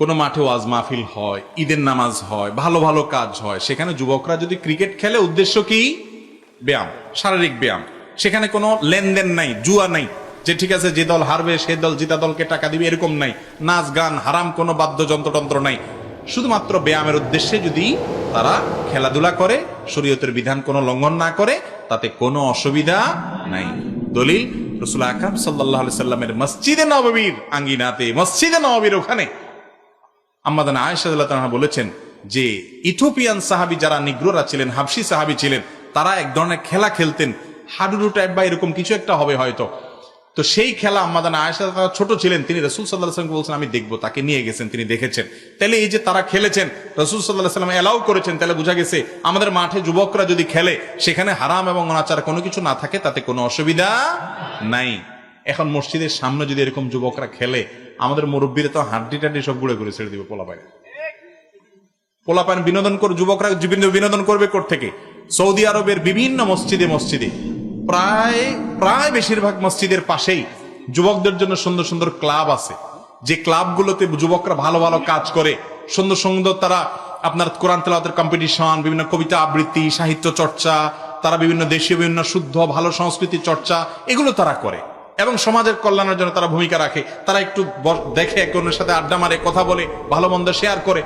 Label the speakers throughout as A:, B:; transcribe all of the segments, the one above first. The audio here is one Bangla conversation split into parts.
A: কোনো মাঠে ওয়াজ মাহফিল হয়, ঈদের নামাজ হয়, ভালো ভালো কাজ হয়, সেখানে যুবকরা যদি ক্রিকেট খেলে, উদ্দেশ্য কি? ব্যায়াম, শারীরিক ব্যায়াম। সেখানে কোনো লেনদেন নাই, জুয়া নাই, যে ঠিক আছে যে দল হারবে, সে দল জিতা দলকে টাকা দিবে, এরকম নাই। নাচ, গান, হারাম কোনো বাদ্যযন্ত্র তন্ত্র নাই। শুধুমাত্র ব্যায়ামের উদ্দেশ্যে যদি তারা খেলাধুলা করে, শরীয়তের বিধান কোনো লঙ্ঘন না করে, তাতে কোনো অসুবিধা নাই। দলিল, রসুল আকরাম সাল্লাহ সাল্লামের মসজিদে নববীর আঙ্গিনাতে, মসজিদে নববীর ওখানে। আম্মাদান আয়েশাদুল্লাহ বলেছেন যে ইথোপিয়ান সাহাবি যারা নিগ্রোরা ছিলেন হাবসি সাহাবি ছিলেন, তারা এক ধরনের খেলা খেলতেন। হাডুডু টাইপ বা এরকম কিছু একটা হবে হয়তো। তো সেই খেলা আম্মাদান তারা ছোট ছিলেন, তিনি রসুল সাল্লাহ সাল্লামকে বলছেন, আমি দেখব, তাকে নিয়ে গেছেন, তিনি দেখেছেন। তাহলে এই যে তারা খেলেছেন, রসুল সাল্লাহ সাল্লাম এলাও করেছেন, তাহলে বোঝা গেছে আমাদের মাঠে যুবকরা যদি খেলে, সেখানে হারাম এবং অনাচার কোনো কিছু না থাকে, তাতে কোনো অসুবিধা নাই। এখন মসজিদের সামনে যদি এরকম যুবকরা খেলে, আমাদের মুরব্বীরা তো হাড্ডি টাড্ডি সব গুঁড়ে করে ছেড়ে দিবে পোলাপায় পোলাপান বিনোদন করে যুবকরা বিনোদন করবে থেকে? সৌদি আরবের বিভিন্ন মসজিদে মসজিদে। প্রায় প্রায় বেশিরভাগ মসজিদের পাশেই যুবকদের জন্য সুন্দর সুন্দর ক্লাব আছে। যে ক্লাবগুলোতে যুবকরা ভালো ভালো কাজ করে, সুন্দর সুন্দর তারা আপনার কোরআন তেলাওয়াতের কম্পিটিশন বিভিন্ন কবিতা আবৃত্তি, সাহিত্য চর্চা, তারা বিভিন্ন দেশীয়, বিভিন্ন শুদ্ধ, ভালো সংস্কৃতি চর্চা, এগুলো তারা করে। এবং সমাজের কল্যাণের জন্য তারা ভূমিকা রাখে। তারা একটু দেখে, একে অন্যের সাথে আড্ডা মারে, কথা বলে, ভালো মন্দ শেয়ার করে।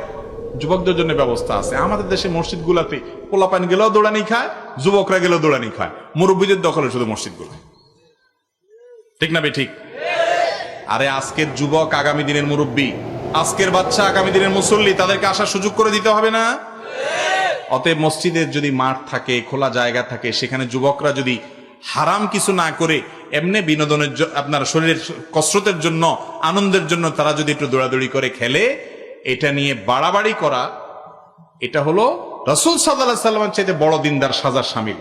A: যুবকদের জন্য ব্যবস্থা আছে। আমাদের দেশে মসজিদ গুলাতে পোলাপান গেলেও দৌড়ানি খায়, যুবকরা গেলেও দৌড়ানি খায়। মুরব্বীদের দখলে শুধু মসজিদগুলো ঠিক না বে ঠিক আরে আজকের যুবক, আগামী দিনের মুরব্বী, আজকের বাচ্চা, আগামী দিনের মুসল্লি, তাদেরকে আসার সুযোগ করে দিতে হবে না? অতএব মসজিদের যদি মাঠ থাকে, খোলা জায়গা থাকে, সেখানে যুবকরা যদি হারাম কিছু না করে এমনি বিনোদনের আপনার শরীরের কসরতের জন্য, আনন্দের জন্য তারা যদি একটু দৌড়াদৌড়ি করে খেলে, এটা নিয়ে বাড়াবাড়ি করা, এটা হলো রসুল সাল্লাহ সাল্লামের চাইতে বড় দিনদার সাজার সামিল।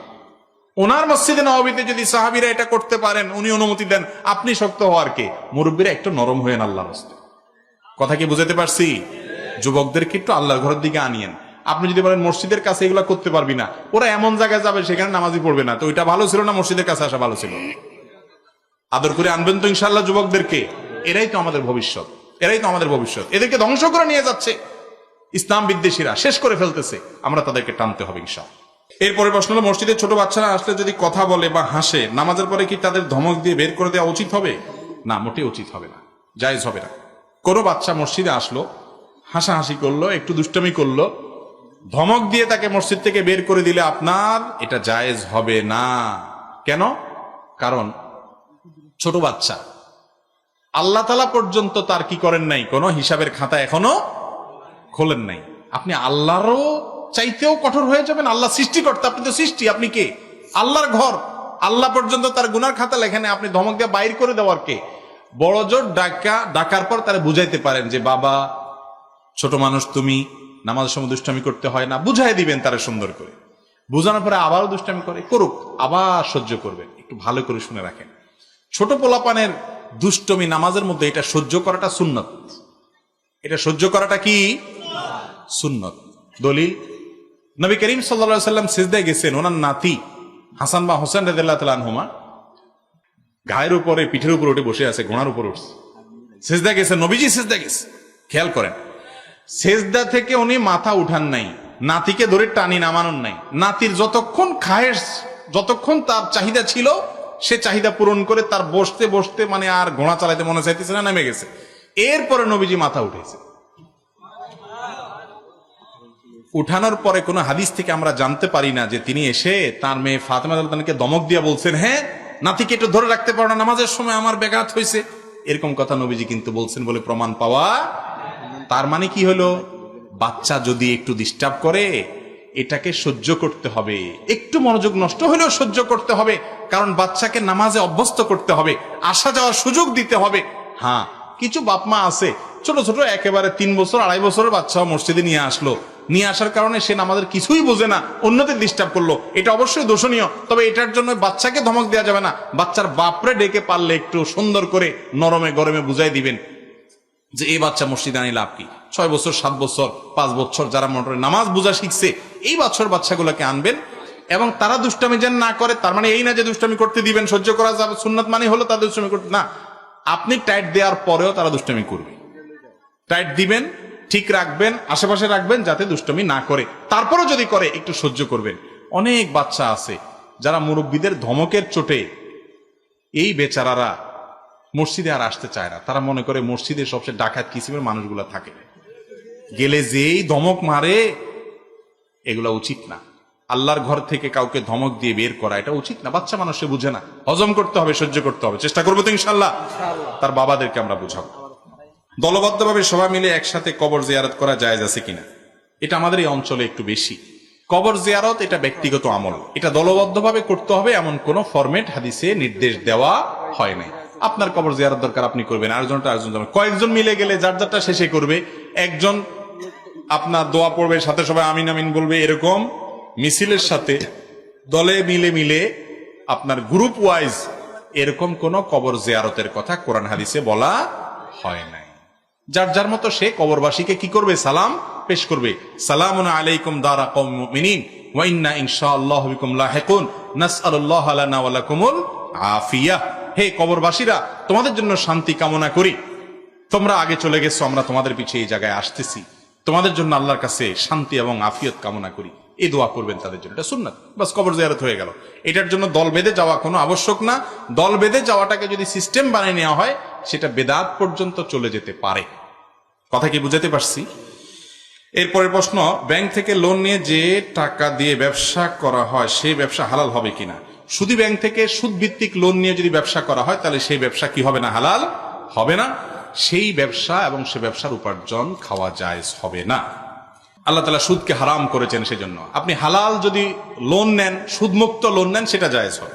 A: ওনার মসজিদে নবীতে যদি সাহাবিরা এটা করতে পারেন, উনি অনুমতি দেন, আপনি শক্ত হওয়ার কে? মুরব্বীরা একটু নরম হয়ে আল্লাহ হস্তে। কথা কি বুঝাতে পারছি? যুবকদেরকে একটু আল্লাহর ঘরের দিকে আনিয়েন। আপনি যদি বলেন, মসজিদের কাছে এগুলো করতে পারবি না। ওরা এমন জায়গায় যাবে, সেখানে নামাজি পড়বে না। তো ওইটা ভালো ছিল না? মসজিদের কাছে আসা ভালো ছিল? আদর করে আনবেন তো ইনশাল্লাহ যুবকদেরকে। এরাই তো আমাদের ভবিষ্যৎ। এরাই তো আমাদের ভবিষ্যৎ। এদেরকে ধ্বংস করে নিয়ে যাচ্ছে। ইসলাম বিদ্বেষীরা শেষ করে ফেলতেছে। আমরা তাদেরকে টানতে হবে ইনশাল্লাহ এরপরে প্রশ্ন হলো মসজিদে ছোট বাচ্চারা আসলে যদি কথা বলে বা হাসে, নামাজের পরে কি তাদের ধমক দিয়ে বের করে দেওয়া উচিত হবে? না মোটে উচিত হবে না। জায়েজ হবে না। কোনো বাচ্চা মসজিদে আসলো, হাসাহাসি করল, একটু দুষ্টমি করল, ধমক দিয়ে তাকে মসজিদ থেকে বের করে দিলে আপনার এটা জায়েজ হবে না। কেন? কারণ ছোট বাচ্চা। আল্লাহ তালা পর্যন্ত তার কি করেন নাই? কোনো হিসাবের খাতা এখনও খোলেন নাই। আপনি আল্লাহরও চাইতেও কঠোর হয়ে যাবেন, আল্লাহ সৃষ্টিকর্তা, আপনি তো সৃষ্টি, আপনি কে? আল্লাহর ঘর। আল্লাহ পর্যন্ত তার গুনার খাতা লেখেনে, আপনি ধমক দিয়ে বাইর করে দেওয়ার কে? বড় জোর ডাকা, ডাকার পর তারা বুঝাইতে পারেন যে, বাবা, ছোট মানুষ তুমি, নামাজের সময় দুষ্টামি করতে হয় না বুঝাই দিবেন তারা সুন্দর করে। বুঝানোর পরে আবারও দুষ্টামি করে, করুক, আবার সহ্য করবেন, একটু ভালো করে শুনে রাখেন। ছোট পোলাপানের দুষ্টমি নামাজের মধ্যে এটা সহ্য করাটা সুন্নত। এটা সহ্য করাটা কি? সুন্নত। দলিল, নবী করিম সাল্লা সাল্লাম সিজদায় গেছেন, ওনার নাতি হাসান বা হোসেন রেদুল্লাহ তালানহুমা গায়ের উপরে, পিঠের উপর উঠে বসে আছে, ঘোড়ার উপর উঠছে। সেজদা গেছে, নবীজি সেজদা গেছে। খেয়াল করেন, সেজদা থেকে উনি মাথা উঠান নাই, নাতিকে ধরে টানি নামানোর নাই। নাতির যতক্ষণ খায়ের যতক্ষণ তার চাহিদা ছিল সে চাহিদা পূরণ করে তার বসতে বসতে মানে আর ঘোড়া চালাইতে মনে চাইতেছে না, নেমে গেছে। এরপরে নবীজি মাথা উঠেছে। উঠানোর পরে কোনো হাদিস থেকে আমরা জানতে পারি না যে তিনি এসে তার মেয়ে ফাতেমা তাকে দমক দিয়া বলছেন হ্যাঁ নাতিকে একটু ধরে রাখতে পারো না, নামাজের সময় আমার ব্যাঘাত হয়েছে। এরকম কথা নবীজি কিন্তু বলছেন বলে প্রমাণ পাওয়া, তার মানে কি হলো? বাচ্চা যদি একটু ডিস্টার্ব করে এটাকে সহ্য করতে হবে। একটু মনোযোগ নষ্ট হলেও সহ্য করতে হবে। কারণ বাচ্চাকে নামাজে অভ্যস্ত করতে হবে, আসা যাওয়ার সুযোগ দিতে হবে। হ্যাঁ কিছু বাপমা আছে, ছোট ছোট একেবারে তিন বছর, আড়াই বছরের বাচ্চা মসজিদে নিয়ে আসলো। নিয়ে আসার কারণে সে আমাদের কিছুই বোঝে না, অন্যদের ডিস্টার্ব করল। এটা অবশ্যই দোষণীয়, তবে এটার জন্য বাচ্চাকে ধমক দেওয়া যাবে না। বাচ্চার বাপরে ডেকে পারলে একটু সুন্দর করে নরমে গরমে বুঝাই দিবেন যে, এই বাচ্চা মসজিদে আনি লাভ কি? ছয় বছর, সাত বছর, পাঁচ বছর যারা মোটরে নামাজ বোঝা শিখছে, এই বছর বাচ্চাগুলোকে আনবেন এবং তারা দুষ্টামি যেন না করে, তার মানে এই না যে দুষ্টামি করতে দিবেন, সহ্য করা যাবে, সুন্নত মানে হলো তাদের দুষ্টামি করতে। না, আপনি টাইট দেওয়ার পরেও তারা দুষ্টামি করবে। টাইট দিবেন, ঠিক রাখবেন, আশেপাশে রাখবেন যাতে দুষ্টমি না করে। তারপরও যদি করে, একটু সহ্য করবেন। অনেক বাচ্চা আছে যারা মুরব্বীদের ধমকের চোটে এই বেচারারা মসজিদে আর আসতে চায় না। তারা মনে করে মসজিদে সবচেয়ে ডাকাত কিসিমের মানুষগুলো থাকে। গেলে যেই ধমক মারে এগুলা উচিত না। আল্লাহর ঘর থেকে কাউকে ধমক দিয়ে বের করা এটা উচিত না। বাচ্চা মানুষ সে বুঝে না। হজম করতে হবে সহ্য করতে হবে। চেষ্টা করব তো ইনশাল্লাহ তার বাবাদেরকে আমরা বুঝাবো। দলবদ্ধভাবে সবাই মিলে একসাথে কবর জিয়ারত করা যায় আছে কিনা? এটা আমাদের এই অঞ্চলে একটু বেশি। কবর জিয়ারত এটা ব্যক্তিগত আমল। এটা দলবদ্ধভাবে করতে হবে এমন কোন ফরম্যাট হাদিসে নির্দেশ দেওয়া হয় নাই। আপনার কবর জিয়ারত দরকার আপনি করবেন, আরেকজনটা আরেকজন যাবেন। কয়েকজন মিলে গেলে যার যারটা শেষে করবে। একজন আপনার দোয়া পড়বে, সাথে সবাই আমিন আমিন বলবে, এরকম মিছিলের সাথে দলে মিলে মিলে আপনার গ্রুপ ওয়াইজ এরকম কোন কবর জিয়ারতের কথা কোরআন হাদিসে বলা হয় নাই। যার যার মতো সে কবরবাসীকে কি করবে? সালাম পেশ করবে। সালাম আলাইকুম দারা কওম মুমিনিন, ওয়া ইন্না ইনশাআল্লাহু বিকুম লাহিকুন, নাসআলুল্লাহ লানা ওয়া লাকুমুল আফিয়া। হে কবরবাসীরা, তোমাদের জন্য শান্তি কামনা করি। তোমরা আগে চলে গেছো, আমরা তোমাদের পিছিয়ে এই জায়গায় আসতেছি। তোমাদের জন্য আল্লাহর কাছে শান্তি এবং আফিয়ত কামনা করি। এই দোয়া করবেন তাদের জন্য। এটা সুন্নাত। বাস কবর জিয়ারত হয়ে গেল। এটার জন্য দল বেঁধে যাওয়া কোনো আবশ্যক না। দল বেঁধে যাওয়াটাকে যদি সিস্টেম বানিয়ে নেওয়া হয়, সেটা বেদাত পর্যন্ত চলে যেতে পারে। কথা কি বুঝাতে পারছি? এরপরের প্রশ্ন, ব্যাংক থেকে লোন নিয়ে যে টাকা দিয়ে ব্যবসা করা হয় সেই ব্যবসা হালাল হবে কিনা? শুধু ব্যাংক থেকে সুদ ভিত্তিক লোন নিয়ে যদি ব্যবসা করা হয়, তাহলে সেই ব্যবসা কি হবে না হালাল? হবে না। সেই ব্যবসা এবং সে ব্যবসার উপার্জন খাওয়া যায় হবে না। আল্লাহ তালা সুদকে হারাম করেছেন সেজন্য। আপনি হালাল যদি লোন নেন, সুদমুক্ত লোন নেন, সেটা জায়েজ হবে।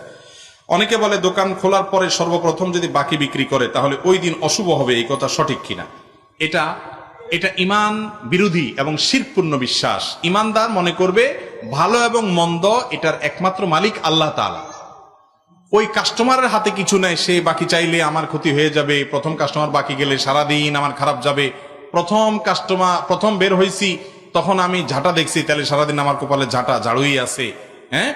A: অনেকে বলে দোকান খোলার পরে সর্বপ্রথম যদি বাকি বিক্রি করে, তাহলে ওই দিন অশুভ হবে, এই কথা সঠিক কিনা? এটা এটা ইমান বিরোধী এবং শিরপূর্ণ বিশ্বাস। ইমানদার মনে করবে, ভালো এবং মন্দ এটার একমাত্র মালিক আল্লাহ তাআলা। ওই কাস্টমারের হাতে কিছু নেই, সে বাকি চাইলে আমার ক্ষতি হয়ে যাবে। প্রথম কাস্টমার বাকি গেলে সারাদিন আমার খারাপ যাবে। প্রথম কাস্টমার প্রথম বের হয়েছি তখন আমি ঝাঁটা দেখছি, তাহলে সারাদিন আমার কপালে ঝাঁটা, ঝাড়ুই আছে। হ্যাঁ?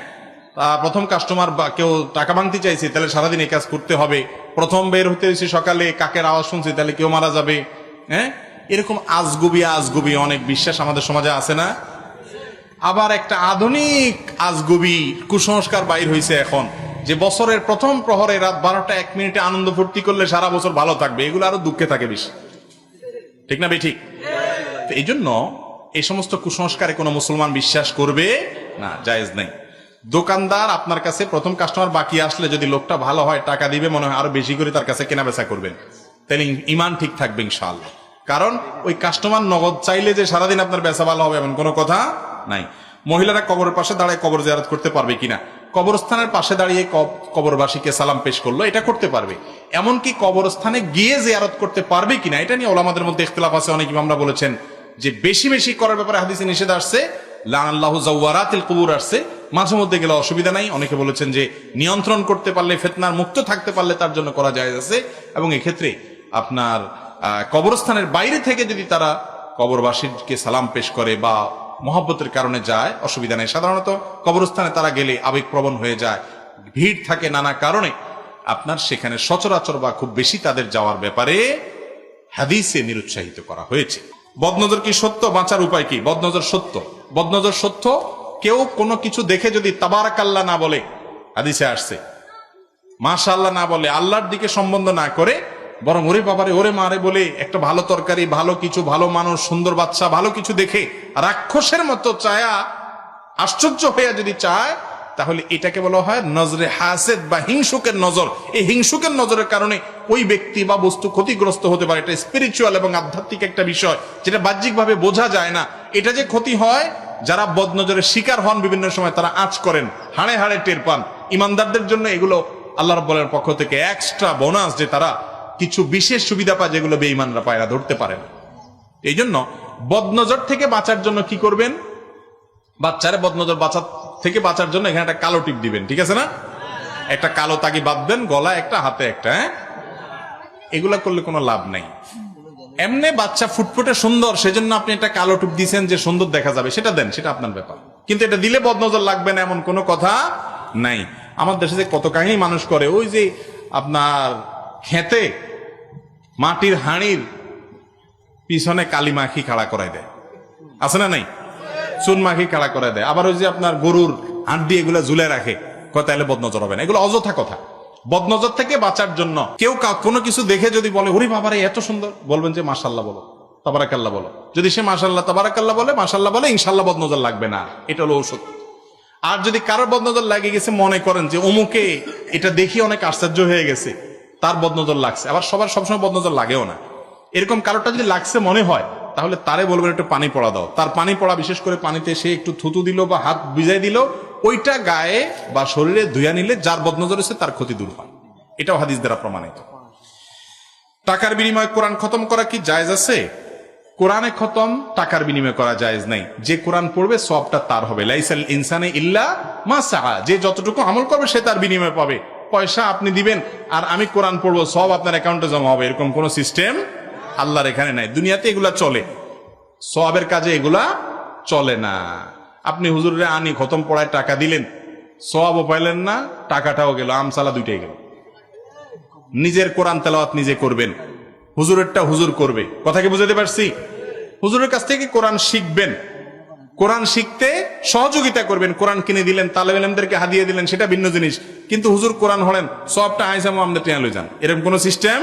A: প্রথম কাস্টমার বা কেউ টাকা ভাঙতে চাইছে, তাহলে সারাদিন এই কাজ করতে হবে। প্রথম বের হতে হয়েছে সকালে, কাকের আওয়াজ শুনছি, তাহলে কেউ মারা যাবে। হ্যাঁ? এরকম আজগুবি আজগুবি অনেক বিশ্বাস আমাদের সমাজে আছে না? আবার একটা আধুনিক আজগুবি কুসংস্কার বাইর হয়েছে এখন। যে বছরের প্রথম প্রহরে রাত বারোটা এক মিনিটে আনন্দ ফুর্তি করলে সারা বছর ভালো থাকবে, এগুলো আরও দুঃখে থাকে বেশি। ঠিক না ঠিক এই জন্য এই সমস্ত কুসংস্কারে কোনো মুসলমান বিশ্বাস করবে না, জায়েজ নেই। দোকানদার আপনার কাছে প্রথম কাস্টমার বাকি আসলে যদি লোকটা ভালো হয়, টাকা দিবে, মনে হয় আরও বেশি করে তার কাছে কেনা বেচা করবেন তাহলে ইমান ঠিক থাকবে ইনশাআল্লাহ। কারণ ওই কাস্টমার নগদ চাইলে যে সারাদিন আপনার বেচা ভালো হবে এমন কোনো কথা নাই। মহিলারা কবরের পাশে দাঁড়ায় কবর জিয়ারত করতে পারবে কিনা? কবরস্থানের পাশে দাঁড়িয়ে কবরবাসীকে সালাম পেশ করল, এটা করতে পারবে। এমনকি কবরস্থানে গিয়ে জিয়ারত করতে পারবে কিনা, এটা নিয়ে ওলামাদের মধ্যে ইখতিলাফ আছে, অনেক ইমামরা বলেছেন যে বেশি বেশি করার ব্যাপারে হাদিসে নিষেধ আসছে। লানাল্লাহু জাওয়ারাতিল কুবুর আসছে। মাঝে মধ্যে গেলে অসুবিধা নাই। অনেকে বলেছেন যে নিয়ন্ত্রণ করতে পারলে, ফেতনার মুক্ত থাকতে পারলে তার জন্য করা যায় আছে। এবং এক্ষেত্রে আপনার কবরস্থানের বাইরে থেকে যদি তারা কবরবাসীকে সালাম পেশ করে বা মহব্বতের কারণে যায়, অসুবিধা নেই। সাধারণত কবরস্থানে তারা গেলে আবেগপ্রবণ হয়ে যায়। ভিড় থাকে নানা কারণে। আপনার সেখানে সচরাচর বা খুব বেশি তাদের যাওয়ার ব্যাপারে হাদিসে নিরুৎসাহিত করা হয়েছে। বদনজর কি সত্য? বাঁচার উপায় কি? বদনজর সত্য। বদনজর সত্য? কেউ কোনো কিছু দেখে যদি তাবারাকাল্লাহ না বলে, হাদিসে আসছে, মাশাআল্লাহ না বলে, আল্লাহর দিকে সম্বন্ধ না করে বরং ওরে বাবারে, ওরে মারে বলে একটা ভালো তরকারি, ভালো কিছু, ভালো মানুষ, সুন্দর বাচ্চা, ভালো কিছু দেখে রাক্ষসের মতো চায়া, আশ্চর্য হইয়া যদি চায়, তাহলে এটাকে বলা হয় নজরে হাসেদ বা হিংসুকের নজর। এই হিংসুকের নজরের কারণে ওই ব্যক্তি বা বস্তু ক্ষতিগ্রস্ত হতে পারে। এটা স্পিরিচুয়াল এবং আধ্যাত্মিক একটা বিষয়, যেটা বাহ্যিকভাবে বোঝা যায় না। এটা যে ক্ষতি হয়, যারা বদনজরের শিকার হন বিভিন্ন সময়, তারা আঁচ করেন, হাড়ে হাড়ে টের পান। ইমানদারদের জন্য এগুলো আল্লাহ রব্বলের পক্ষ থেকে এক্সট্রা বোনাস যে তারা কিছু বিশেষ সুবিধা পায় যেগুলো বেঈমানরা পায় না ধরতে পারে না। এই জন্য বদনজর থেকে বাঁচার জন্য কি করবেন? বাচ্চারে বদনজর বাঁচার থেকে বাঁচার জন্য এখানে একটা কালো টিপ দিবেন, ঠিক আছে না? একটা কালো তাগি বাঁধবেন গলা একটা, হাতে একটা হ্যাঁ? এগুলা করলে কোনো লাভ নাই। এমনি বাচ্চা ফুটফুটে সুন্দর, সেজন্য আপনি একটা কালো টুপ দিয়েছেন যে সুন্দর দেখা যাবে, সেটা দেন, সেটা আপনার ব্যাপার। কিন্তু এটা দিলে বদনজর লাগবে না এমন কোনো কথা নাই। আমার দেশে যে কত কাহিনী মানুষ করে, ওই যে আপনার খেতে মাটির হাঁড়ির পিছনে কালি মাখি খাড়া করাই দেয়। আছে না নাই? চুন মাখি খাড়া করে দেয়। আবার ওই যে আপনার গরুর হাড্ডি এগুলো ঝুলে রাখে তাহলে বদনজর হবে না। এগুলো অযথা কথা। বদনজর থেকে বাঁচার জন্য কেউ কোনো কিছু দেখে যদি বলে, ওরে বাবারে, এত সুন্দর, বলবেন যে মাসাল্লাহ বলো, তাবারাকাল্লাহ বলো। যদি সে মাসাল্লাহ তাবারাকাল্লাহ বলে মাসাল্লাহ বলে ইনশাল্লাহ বদনজর লাগবে না। এটা হলো ঔষধ। আর যদি কারোর বদনজর লাগে গেছে, মনে করেন যে, অমুকে, এটা দেখি অনেক আশ্চর্য হয়ে গেছে। তার বদনজর লাগছে। আবার সবার সবসময় বদনজর লাগেও না। এরকম কারোটা যদি লাগছে মনে হয়, তাহলে তারে বলবেন একটু পানি পড়া দাও। তার পানি পড়া, বিশেষ করে পানিতে সে একটু থুতু দিল বা হাত ভিজাই দিল, ওইটা গায়ে বা শরীরে ধুয়া নিলে যার বদনজর হচ্ছে তার ক্ষতি দূর হয়। এটাও হাদিস দ্বারা প্রমাণিত। টাকার বিনিময়ে কোরআন খতম করা কি জায়েজ আছে? কোরআনে খতম, টাকার বিনিময়ে করা জায়েজ নাই। যে কোরআন পড়বে, সবটা তার হবে। লাইসাল ইনসানে ইল্লা মা সাহা। যে যতটুকু আমল করবে, সে তার বিনিময়ে পাবে। পয়সা আপনি দিবেন আর আমি কোরআন পড়ব, সব আপনার অ্যাকাউন্টে জমা হবে। এরকম কোন সিস্টেম আল্লাহর এখানে নাই। দুনিয়াতে এগুলা চলে। সবের কাজে এগুলা চলে না। আপনি হুজুরে আনি খতম পড়ায় টাকা দিলেন, সবও পাইলেন না, টাকাটাও গেল, আমসালা দুইটাই গেল। নিজের কোরআন তেলাওয়াত নিজে করবেন। হুজুরেরটা হুজুর করবে। কথা কি বুঝাতে পারছি? হুজুরের কাছ থেকে কোরআন শিখবেন। কোরআন শিখতে সহযোগিতা করবেন। কোরআন কিনে দিলেন তালেব আলমদেরকে হাদিয়ে দিলেন, সেটা ভিন্ন জিনিস। কিন্তু হুজুর কোরআন হলেন, সবটা আইসা মোহাম্মদ টিয়া লই যান। এরকম কোনো সিস্টেম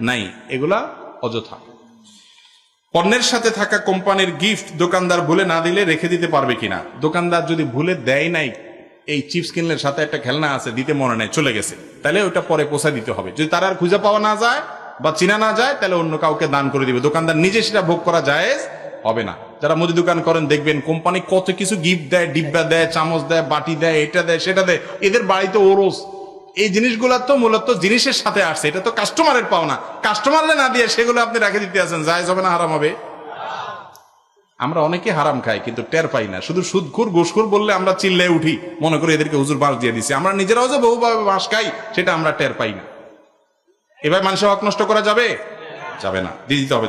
A: নাই। এগুলা অযথা। পণ্যের সাথে থাকা কোম্পানির গিফট দোকানদার ভুলে না দিলে রেখে দিতে পারবে কিনা? দোকানদার যদি ভুলে দেয় নাই, এই চিপস কিনলের সাথে একটা খেলনা আছে, দিতে মনে নাই, চলে গেছে। তাহলে ওটা পরে পোষা দিতে হবে। যদি তার আর খুঁজে পাওয়া না যায় বা চিনা না যায়, তাহলে অন্য কাউকে দান করে দিবে। দোকানদার নিজে সেটা ভোগ করা যায় হবে না। যারা মুদি দোকান করেন দেখবেন কোম্পানি কত কিছু গিফট দেয়, ডিব্বা দেয়, চামচ দেয়, বাটি দেয়, এটা দেয়, সেটা দেয়। এদের বাড়িতে ওরস। এই জিনিসগুলো তো মূলত জিনিসের সাথে আসছে। এটা তো কাস্টমারের পাওনা। কাস্টমাররা না দিয়ে সেগুলো আপনি রেখে দিতে আছেন। জায়জ হবে না, হারাম হবে। আমরা অনেকে হারাম খাই, কিন্তু টের পাই না। শুধু সুদখুর, ঘুষখুর বললে আমরা চিল্লে উঠি। মনে করি এদেরকে হুজুর বাঁশ দিয়ে দিছি। আমরা নিজেরাও যে বহুভাবে বাঁশ খাই, সেটা আমরা টের পাই না। এবার মানুষের হক নষ্ট করা যাবে? যাবে না। দিয়ে দিতে হবে